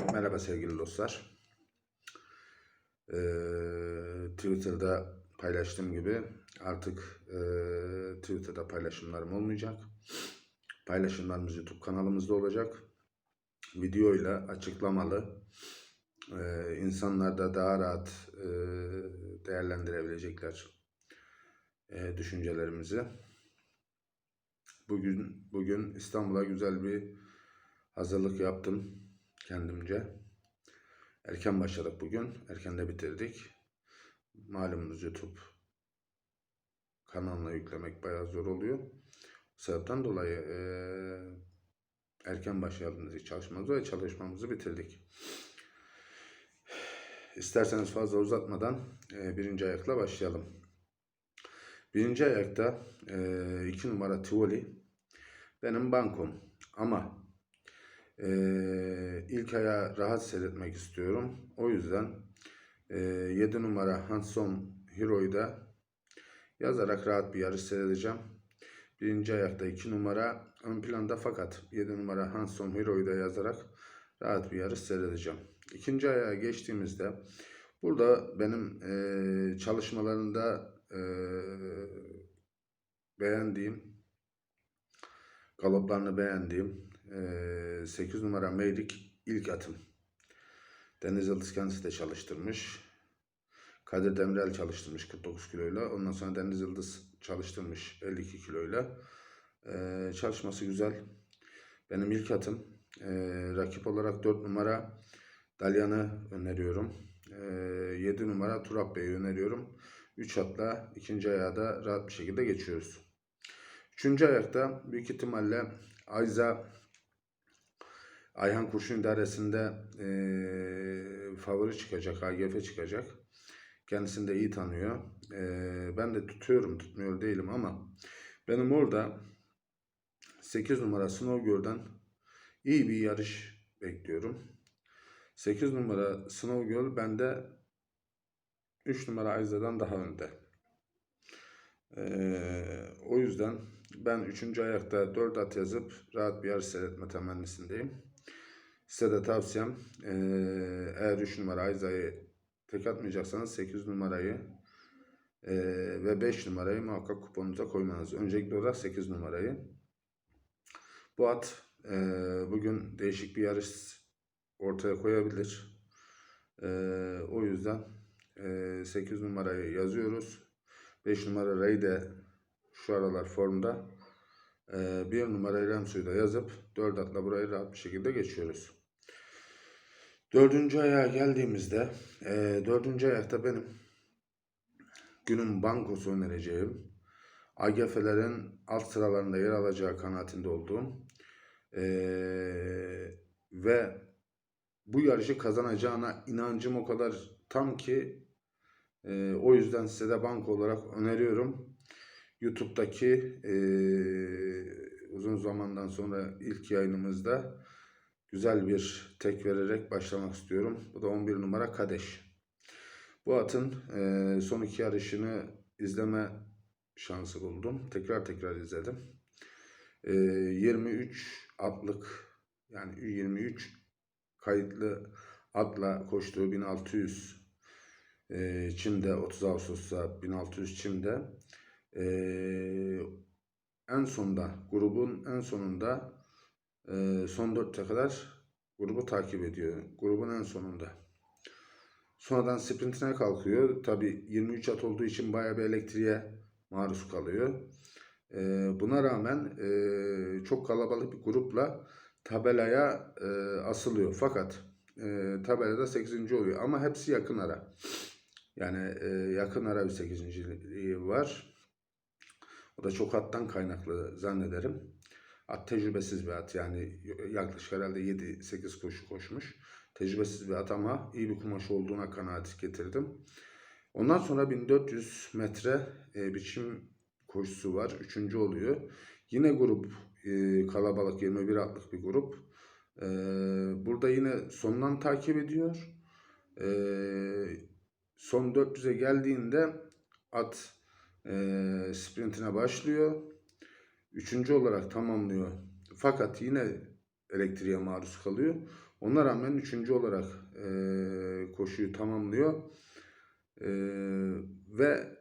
Merhaba sevgili dostlar. Ee, Twitter'da paylaştığım gibi artık e, Twitter'da paylaşımlarım olmayacak. Paylaşımlarımız YouTube kanalımızda olacak. Videoyla açıklamalı. Ee, insanlar da daha rahat e, değerlendirebilecekler e, düşüncelerimizi. Bugün bugün İstanbul'a güzel bir hazırlık yaptım kendimce. Erken başladık bugün. Erken de bitirdik. Malumunuz YouTube kanalına yüklemek bayağı zor oluyor. Bu sebepten dolayı eee, erken başladığımız için çalışmamızı ve çalışmamızı bitirdik. İsterseniz fazla uzatmadan eee, birinci ayakla başlayalım. Birinci ayakta eee, iki numara Tivoli benim bankom. Ama ee, ilk aya rahat seyretmek istiyorum. O yüzden e, 7 numara Hanson Hero'yu da yazarak rahat bir yarış seyredeceğim. Birinci ayakta 2 numara ön planda fakat 7 numara Hanson Hero'yu da yazarak rahat bir yarış seyredeceğim. İkinci ayağa geçtiğimizde burada benim e, çalışmalarında e, beğendiğim galoplarını beğendiğim 8 numara Meylik ilk atım. Deniz Yıldız kendisi de çalıştırmış. Kadir Demirel çalıştırmış 49 kiloyla. Ondan sonra Deniz Yıldız çalıştırmış 52 kiloyla. Ee, çalışması güzel. Benim ilk atım. Ee, rakip olarak 4 numara Dalyan'ı öneriyorum. Ee, 7 numara Turap Bey'i öneriyorum. 3 atla ikinci ayağa da rahat bir şekilde geçiyoruz. Üçüncü ayakta büyük ihtimalle Ayza Ayhan Kurşun İdaresi'nde e, favori çıkacak, AGF çıkacak. Kendisini de iyi tanıyor. E, ben de tutuyorum, tutmuyor değilim ama benim orada 8 numara Snowgirl'den iyi bir yarış bekliyorum. 8 numara Snowgirl bende 3 numara Ayza'dan daha önde. Ee, o yüzden ben 3. ayakta 4 at yazıp rahat bir yarış seyretme temennisindeyim. Size de tavsiyem eğer 3 numara Ayza'yı tek atmayacaksanız 8 numarayı eee, ve 5 numarayı muhakkak kuponunuza koymanız. Öncelikli olarak 8 numarayı. Bu at eee, bugün değişik bir yarış ortaya koyabilir. Eee, o yüzden eee, 8 numarayı yazıyoruz. 5 numara Ray de şu aralar formda. Eee, 1 numara Remsu'yu da yazıp 4 atla burayı rahat bir şekilde geçiyoruz. Dördüncü ayağa geldiğimizde e, dördüncü ayakta benim günün bankosu önereceğim AGF'lerin alt sıralarında yer alacağı kanaatinde olduğum e, ve bu yarışı kazanacağına inancım o kadar tam ki e, o yüzden size de banko olarak öneriyorum. YouTube'daki e, uzun zamandan sonra ilk yayınımızda güzel bir tek vererek başlamak istiyorum. Bu da 11 numara Kadeş. Bu atın e, son iki yarışını izleme şansı buldum. Tekrar tekrar izledim. E, 23 atlık yani 23 kayıtlı atla koştuğu 1600 e, Çim'de 30 Ağustos'ta 1600 Çim'de e, en sonda grubun en sonunda e, son dörtte kadar grubu takip ediyor. Grubun en sonunda. Sonradan sprintine kalkıyor. Tabi 23 at olduğu için bayağı bir elektriğe maruz kalıyor. E, buna rağmen e, çok kalabalık bir grupla tabelaya e, asılıyor. Fakat e, tabelada 8. oluyor. Ama hepsi yakın ara. Yani e, yakın ara bir 8. var. O da çok attan kaynaklı zannederim. At tecrübesiz bir at yani yaklaşık herhalde 7-8 koşu koşmuş. Tecrübesiz bir at ama iyi bir kumaş olduğuna kanaat getirdim. Ondan sonra 1400 metre e, biçim koşusu var. Üçüncü oluyor. Yine grup e, kalabalık 21 atlık bir grup. E, burada yine sondan takip ediyor. E, son 400'e geldiğinde at e, sprintine başlıyor. Üçüncü olarak tamamlıyor. Fakat yine elektriğe maruz kalıyor. Ona rağmen üçüncü olarak eee, koşuyu tamamlıyor. Eee, ve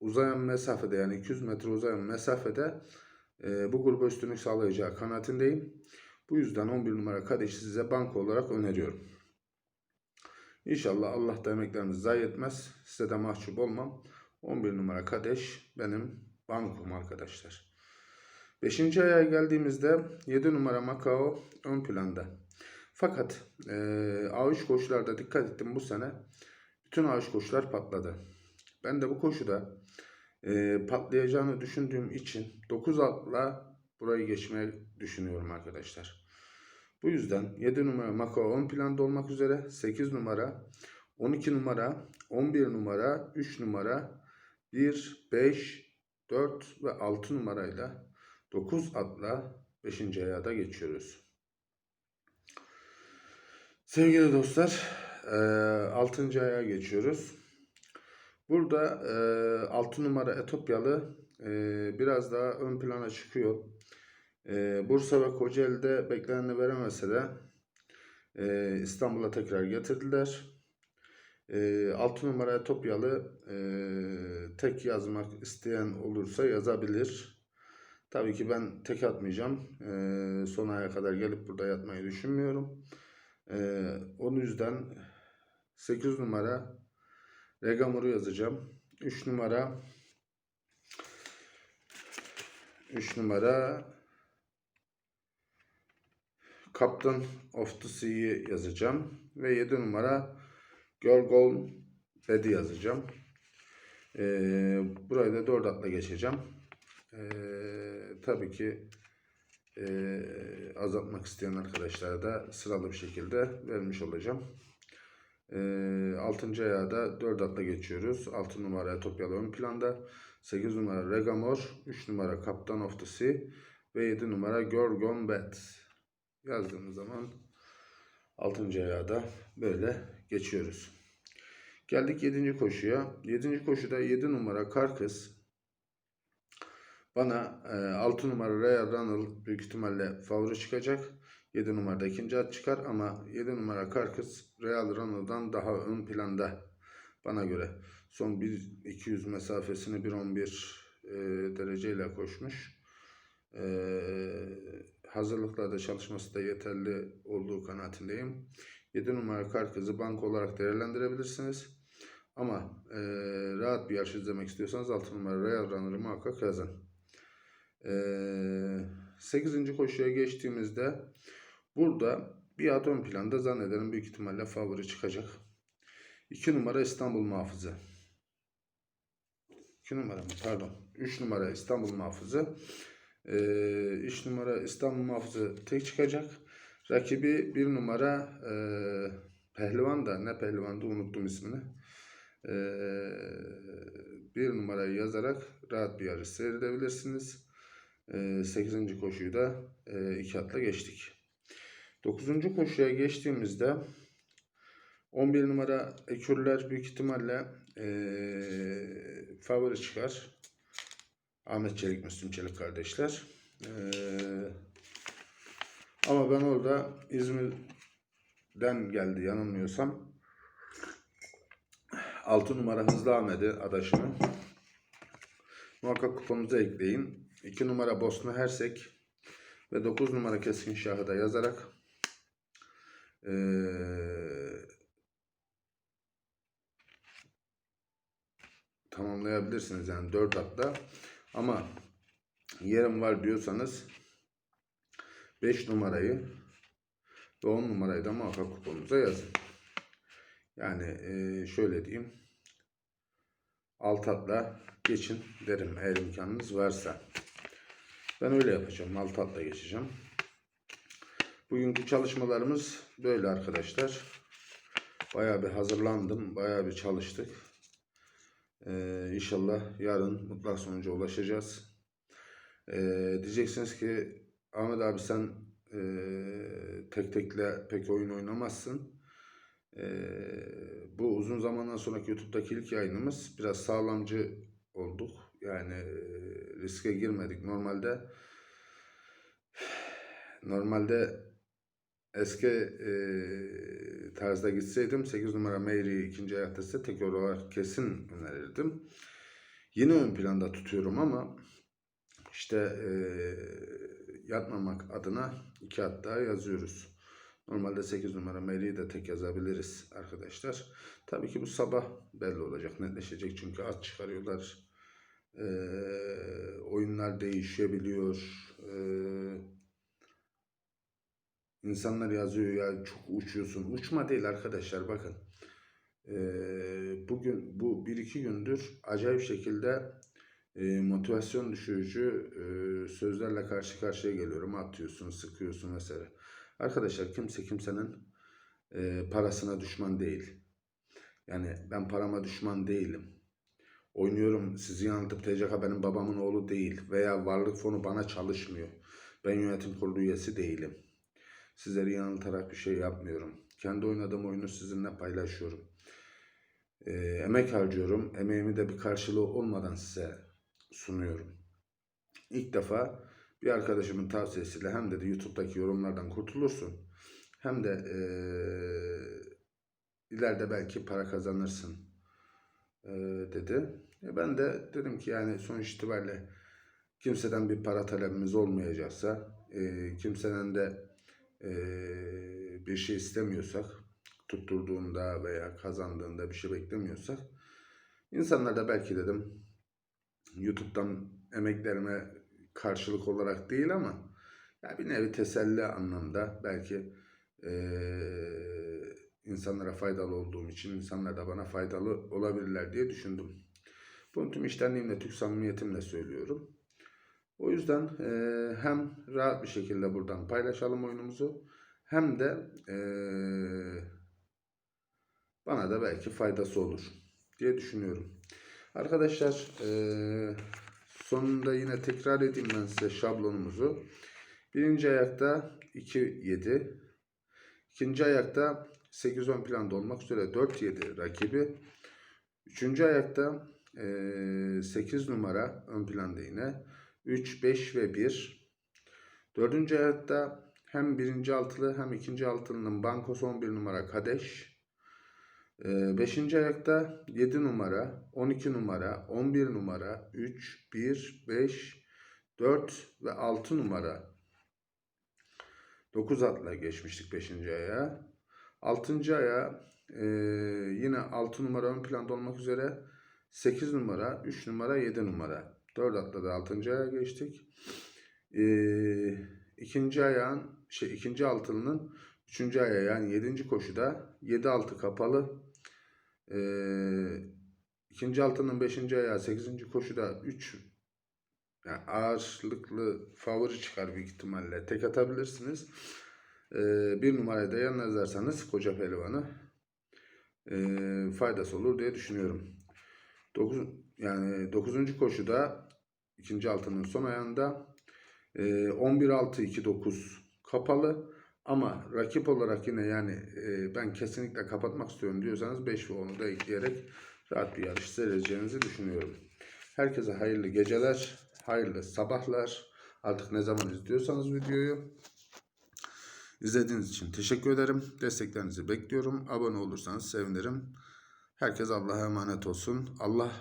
uzayan mesafede yani 200 metre uzayan mesafede eee, bu gruba üstünlük sağlayacağı kanaatindeyim. Bu yüzden 11 numara Kadeş'i size banko olarak öneriyorum. İnşallah Allah da emeklerimizi zayi etmez. Size de mahcup olmam. 11 numara Kadeş benim bankom arkadaşlar. 5. aya geldiğimizde 7 numara Macao ön planda. Fakat e, A3 koşularda dikkat ettim bu sene. Bütün A3 koşular patladı. Ben de bu koşuda e, patlayacağını düşündüğüm için 9 atla burayı geçmeyi düşünüyorum arkadaşlar. Bu yüzden 7 numara Macao ön planda olmak üzere 8 numara, 12 numara, 11 numara, 3 numara, 1, 5, 4 ve 6 numarayla 9 atla 5. aya da geçiyoruz. Sevgili dostlar, 6. aya geçiyoruz. Burada 6 numara Etopyalı e, biraz daha ön plana çıkıyor. E, Bursa ve Kocaeli'de bekleneni veremese de e, İstanbul'a tekrar getirdiler. E, 6 numara Etopyalı e, tek yazmak isteyen olursa yazabilir. Tabii ki ben tek atmayacağım. E, son aya kadar gelip burada yatmayı düşünmüyorum. E, onun yüzden 8 numara Regamur'u yazacağım. 3 numara 3 numara Captain of the Sea'yi yazacağım. Ve 7 numara Görgol Bed'i yazacağım. Ee, burayı da 4 atla geçeceğim. Ee, tabii ki e, azaltmak isteyen arkadaşlara da sıralı bir şekilde vermiş olacağım. E, 6. ayağa da 4 atla geçiyoruz. 6 numara Etopyalı ön planda. 8 numara Regamor. 3 numara Captain of the Sea. Ve 7 numara Gorgon Bet. Yazdığımız zaman 6. ayağa da böyle geçiyoruz. Geldik 7. koşuya. 7. koşuda 7 numara Karkız. Bana e, 6 numara Royal Runnel büyük ihtimalle favori çıkacak. 7 numarada ikinci at çıkar ama 7 numara Karkız Real Runnel'dan daha ön planda bana göre. Son 1-200 mesafesini 1.11 e, dereceyle koşmuş. E, hazırlıklarda çalışması da yeterli olduğu kanaatindeyim. 7 numara Karkız'ı bank olarak değerlendirebilirsiniz. Ama e, rahat bir yarış izlemek istiyorsanız 6 numara Real Runner'ı muhakkak yazın. E, 8. koşuya geçtiğimizde burada bir at ön planda zannederim büyük ihtimalle favori çıkacak. 2 numara İstanbul Muhafızı. 2 numara mı? Pardon. 3 numara İstanbul Muhafızı. 3 numara İstanbul Muhafızı tek çıkacak. Rakibi 1 numara e, Pehlivan da ne Pehlivan'dı unuttum ismini. E, bir numarayı yazarak rahat bir yarış seyredebilirsiniz. E, 8. koşuyu da 2 atla geçtik. 9. koşuya geçtiğimizde 11 numara Ekürler büyük ihtimalle e, favori çıkar. Ahmet Çelik, Müslüm Çelik kardeşler. E, ama ben orada İzmir'den geldi yanılmıyorsam. 6 numara Hızlı Ahmet'i adaşını. Muhakkak kuponunuza ekleyin. 2 numara Bosna Hersek ve 9 numara Keskin Şahı da yazarak ee, tamamlayabilirsiniz yani 4 atla. Ama yerim var diyorsanız 5 numarayı ve 10 numarayı da muhakkak kuponunuza yazın. Yani e, şöyle diyeyim. Alt atla geçin derim eğer imkanınız varsa. Ben öyle yapacağım. Alt atla geçeceğim. Bugünkü çalışmalarımız böyle arkadaşlar. Bayağı bir hazırlandım. Bayağı bir çalıştık. Ee, inşallah yarın mutlak sonuca ulaşacağız. Ee, diyeceksiniz ki Ahmet abi sen e, tek tekle pek oyun oynamazsın. E, bu uzun zamandan sonraki YouTube'daki ilk yayınımız biraz sağlamcı olduk. Yani e, riske girmedik. Normalde normalde eski e, tarzda gitseydim 8 numara Mary'i ikinci ayakta size tek olarak kesin önerirdim. Yine ön planda tutuyorum ama işte e, yatmamak adına iki at daha yazıyoruz. Normalde 8 numara Mary'i de tek yazabiliriz arkadaşlar. Tabii ki bu sabah belli olacak, netleşecek çünkü at çıkarıyorlar. E, oyunlar değişebiliyor. E, İnsanlar yazıyor ya çok uçuyorsun. Uçma değil arkadaşlar bakın. Ee, bugün bu bir iki gündür acayip şekilde e, motivasyon düşürücü e, sözlerle karşı karşıya geliyorum. Atıyorsun, sıkıyorsun vesaire. Arkadaşlar kimse kimsenin e, parasına düşman değil. Yani ben parama düşman değilim. Oynuyorum sizi yanıltıp TCK benim babamın oğlu değil veya varlık fonu bana çalışmıyor. Ben yönetim kurulu üyesi değilim. Sizleri yanıltarak bir şey yapmıyorum. Kendi oynadığım oyunu sizinle paylaşıyorum. Ee, emek harcıyorum. Emeğimi de bir karşılığı olmadan size sunuyorum. İlk defa bir arkadaşımın tavsiyesiyle hem de, de YouTube'daki yorumlardan kurtulursun. Hem de ee, ileride belki para kazanırsın ee, dedi. E ben de dedim ki yani sonuç itibariyle kimseden bir para talebimiz olmayacaksa, e, kimseden de e, bir şey istemiyorsak, tutturduğunda veya kazandığında bir şey beklemiyorsak, insanlar da belki dedim YouTube'dan emeklerime karşılık olarak değil ama ya bir nevi teselli anlamda belki e, insanlara faydalı olduğum için insanlar da bana faydalı olabilirler diye düşündüm. Bunu tüm iştenliğimle, Türk samimiyetimle söylüyorum. O yüzden e, hem rahat bir şekilde buradan paylaşalım oyunumuzu hem de e, bana da belki faydası olur diye düşünüyorum. Arkadaşlar e, sonunda yine tekrar edeyim ben size şablonumuzu. Birinci ayakta 2-7. ikinci ayakta 8 ön planda olmak üzere 4-7 rakibi. Üçüncü ayakta e, 8 numara ön planda yine. 3, 5 ve 1. Dördüncü ayakta hem birinci altılı hem ikinci altılının bankosu 11 numara Kadeş. Beşinci ayakta 7 numara, 12 numara, 11 numara, 3, 1, 5, 4 ve 6 numara. 9 atla geçmiştik 5. ayağa. 6. ayağa e, yine 6 numara ön planda olmak üzere 8 numara, 3 numara, 7 numara. 4 atla da 6. aya geçtik. Ee, ikinci ayağın, şey ikinci altının 3. ayağı yani 7. koşuda 7-6 kapalı. Ee, ikinci altının 5. ayağı 8. koşuda 3 yani ağırlıklı favori çıkar büyük ihtimalle. Tek atabilirsiniz. Ee, bir numarayı da yanına yazarsanız koca pehlivanı e, faydası olur diye düşünüyorum. 9 yani 9. koşuda ikinci altının son ayağında e, 11-6-2-9 kapalı ama rakip olarak yine yani e, ben kesinlikle kapatmak istiyorum diyorsanız 5 ve 10'u da ekleyerek rahat bir yarış seyredeceğinizi düşünüyorum. Herkese hayırlı geceler, hayırlı sabahlar. Artık ne zaman izliyorsanız videoyu. İzlediğiniz için teşekkür ederim. Desteklerinizi bekliyorum. Abone olursanız sevinirim. Herkes Allah'a emanet olsun. Allah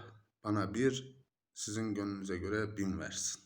bana bir, sizin gönlünüze göre bin versin.